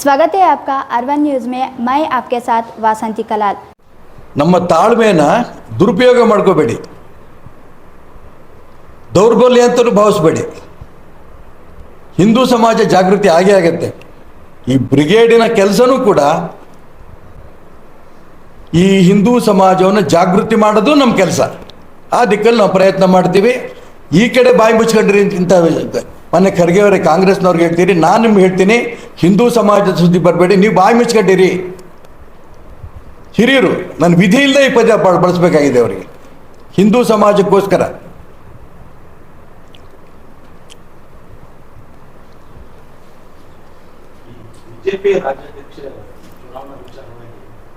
स्वागत है आपका अरवन न्यूज़ में मैं आपके साथ वासंती कलाल ನಮ್ಮ ತಾಳ್ಮೆನ ದುರುಪಯೋಗ ಮಾಡ್ಕೋಬೇಡಿ ದೌರ್ಬಲ್ಯ ಅಂತಲೂ ಭಾವಿಸ್ಬೇಡಿ ಹಿಂದೂ ಸಮಾಜ ಜಾಗೃತಿ ಆಗೇ ಆಗತ್ತೆ ಈ ಬ್ರಿಗೇಡಿನ ಕೆಲಸನೂ ಕೂಡ ಈ ಹಿಂದೂ ಸಮಾಜವನ್ನು ಜಾಗೃತಿ ಮಾಡೋದು ನಮ್ಮ ಕೆಲಸ ಆ ದಿಕ್ಕಲ್ಲಿ ನಾವು ಪ್ರಯತ್ನ ಮಾಡ್ತೀವಿ ಈ ಕಡೆ ಬಾಯಿ ಮುಚ್ಕೊಂಡ್ರಿ ಇಂಥ ಮೊನ್ನೆ ಖರ್ಗೆ ಅವರೇ ಕಾಂಗ್ರೆಸ್ನವ್ರಿಗೆ ಹೇಳ್ತೀರಿ ನಾನು ನಿಮ್ಗೆ ಹೇಳ್ತೀನಿ ಹಿಂದೂ ಸಮಾಜದ ಸುದ್ದಿ ಬರಬೇಡಿ ನೀವು ಬಾಯಿ ಮುಚ್ಕೊಂಡಿರಿ. ಹಿರಿಯರು ನನ್ನ ವಿಧಿ ಇಲ್ಲದೆ ಈ ಪದ ಬಳ- ಬಳಸಬೇಕಾಗಿದೆ ಅವರಿಗೆ. ಹಿಂದೂ ಸಮಾಜಕ್ಕೋಸ್ಕರ.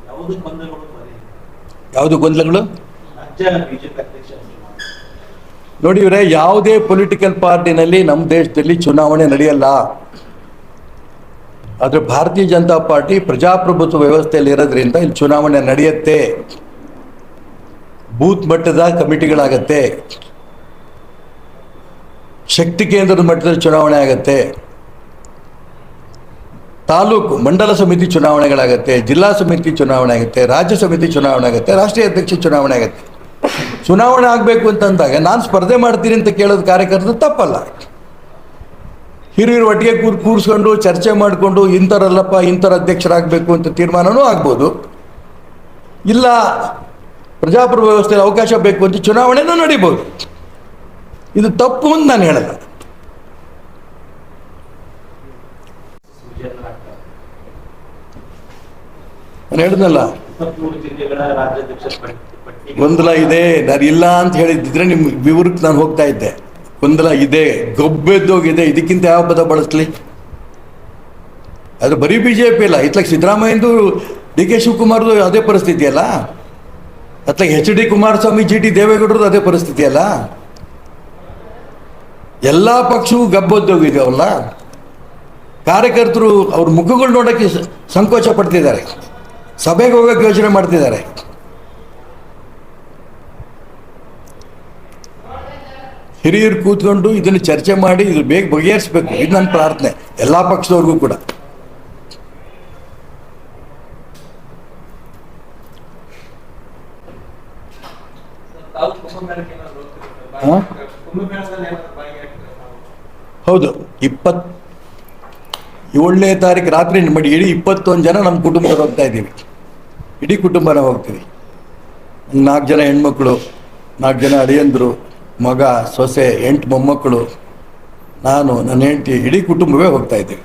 ಯಾವುದೇ ಗೊಂದಲಗಳು ಬರೀ ಯಾವುದು ಗೊಂದಲಗಳು ರಾಜ್ಯ ಬಿಜೆಪಿ ಅಧ್ಯಕ್ಷ ಚುನಾವಣೆ ನೋಡಿ ಇವರೇ, ಯಾವುದೇ ಪೊಲಿಟಿಕಲ್ ಪಾರ್ಟಿನಲ್ಲಿ ನಮ್ಮ ದೇಶದಲ್ಲಿ ಚುನಾವಣೆ ನಡೆಯಲ್ಲ. ಆದರೆ ಭಾರತೀಯ ಜನತಾ ಪಾರ್ಟಿ ಪ್ರಜಾಪ್ರಭುತ್ವ ವ್ಯವಸ್ಥೆಯಲ್ಲಿ ಇರೋದ್ರಿಂದ ಇಲ್ಲಿ ಚುನಾವಣೆ ನಡೆಯುತ್ತೆ. ಬೂತ್ ಮಟ್ಟದ ಕಮಿಟಿಗಳಾಗತ್ತೆ. ಶಕ್ತಿ ಕೇಂದ್ರದ ಮಟ್ಟದಲ್ಲಿ ಚುನಾವಣೆ ಆಗತ್ತೆ. ತಾಲೂಕು, ಮಂಡಲ ಸಮಿತಿ ಚುನಾವಣೆಗಳಾಗತ್ತೆ, ಜಿಲ್ಲಾ ಸಮಿತಿ ಚುನಾವಣೆ ಆಗುತ್ತೆ, ರಾಜ್ಯ ಸಮಿತಿ ಚುನಾವಣೆ ಆಗುತ್ತೆ, ರಾಷ್ಟ್ರೀಯ ಅಧ್ಯಕ್ಷ ಚುನಾವಣೆ ಆಗುತ್ತೆ. ಚುನಾವಣೆ ಆಗಬೇಕು ಅಂತಂದಾಗ ನಾನು ಸ್ಪರ್ಧೆ ಮಾಡ್ತೀನಿ ಅಂತ ಕೇಳೋದು ಕಾರ್ಯಕರ್ತರು ತಪ್ಪಲ್ಲ. ಹಿರಿಯರು ಒಟ್ಟಿಗೆ ಕೂರ್, ಕೂರಿಸ್ಕೊಂಡು ಚರ್ಚೆ ಮಾಡಿಕೊಂಡು ಇಂಥರಲ್ಲಪ್ಪ ಇಂಥರ ಅಧ್ಯಕ್ಷರಾಗಬೇಕು ಅಂತ ತೀರ್ಮಾನನೂ ಆಗ್ಬೋದು. ಇಲ್ಲ ಪ್ರಜಾಪ್ರಭುತ್ವ ವ್ಯವಸ್ಥೆಯಲ್ಲಿ ಅವಕಾಶ ಬೇಕು ಅಂತ ಚುನಾವಣೆನೂ ನಡೀಬೋದು. ಇದು ತಪ್ಪು ಅಂತ ನಾನು ಹೇಳಲ್ಲ. ನಾನು ಹೇಳಿದ್ನಲ್ಲ ಗೊಂದಲ ಇದೆ, ನಾನು ಇಲ್ಲ ಅಂತ ಹೇಳಿದ್ರೆ ನಿಮ್ಮ ವಿವರಕ್ಕೆ ನಾನು ಹೋಗ್ತಾ ಇದ್ದೆ. ಗೊಂದಲ ಇದೆ, ಗೊಬ್ಬೆದ್ದೋಗಿದೆ, ಇದಕ್ಕಿಂತ ಯಾವ ಪದ ಬಳಸ್ಲಿ? ಅದು ಬರೀ ಬಿ ಜೆ ಪಿ ಇಲ್ಲ ಇತ್ಲಾಗ ಸಿದ್ದರಾಮಯ್ಯಂದು ಡಿ ಕೆ ಶಿವಕುಮಾರ್ದು ಅದೇ ಪರಿಸ್ಥಿತಿ ಅಲ್ಲ? ಅತ್ಲಾಗ H D Kumaraswamy, G T ದೇವೇಗೌಡರದ್ದು ಅದೇ ಪರಿಸ್ಥಿತಿ ಅಲ್ಲ? ಎಲ್ಲ ಪಕ್ಷವೂ ಅವಲ್ಲ ಕಾರ್ಯಕರ್ತರು ಅವ್ರ ಮುಖಗಳು ನೋಡೋಕ್ಕೆ ಸಂಕೋಚ ಪಡ್ತಿದ್ದಾರೆ. ಸಭೆಗೆ ಹೋಗೋಕ್ಕೆ ಯೋಚನೆ ಮಾಡ್ತಿದ್ದಾರೆ. ಹಿರಿಯರು ಕೂತ್ಕೊಂಡು ಇದನ್ನು ಚರ್ಚೆ ಮಾಡಿ ಇದು ಬೇಗ ಬಗೆಹರಿಸಬೇಕು. ಇದು ನನ್ನ ಪ್ರಾರ್ಥನೆ, ಎಲ್ಲ ಪಕ್ಷದವ್ರಿಗೂ ಕೂಡ? ಹೌದು, ಇಪ್ಪತ್ ಏಳನೇ ತಾರೀಕು ರಾತ್ರಿ ಮಾಡಿ ಇಡೀ ಇಪ್ಪತ್ತೊಂದು ಜನ ನಮ್ಮ ಕುಟುಂಬದವ್ರು ಹೋಗ್ತಾ ಇದ್ದೀವಿ. ಇಡೀ ಕುಟುಂಬನ ಹೋಗ್ತೀವಿ ನಾಲ್ಕು ಜನ ಹೆಣ್ಮಕ್ಳು, ನಾಲ್ಕು ಜನ ಅಳಿಯಂದರು, ಮಗ, ಸೊಸೆ, ಎಂಟು ಮೊಮ್ಮಕ್ಕಳು, ನಾನು, ನನ್ನ ಹೆಂಡತಿ, ಇಡೀ ಕುಟುಂಬವೇ ಹೋಗ್ತಾ ಇದ್ದೀವಿ?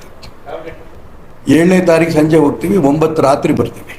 ಏಳನೇ ತಾರೀಕು ಸಂಜೆ ಹೋಗ್ತೀವಿ, ಒಂಬತ್ತು ರಾತ್ರಿ ಬರ್ತೀವಿ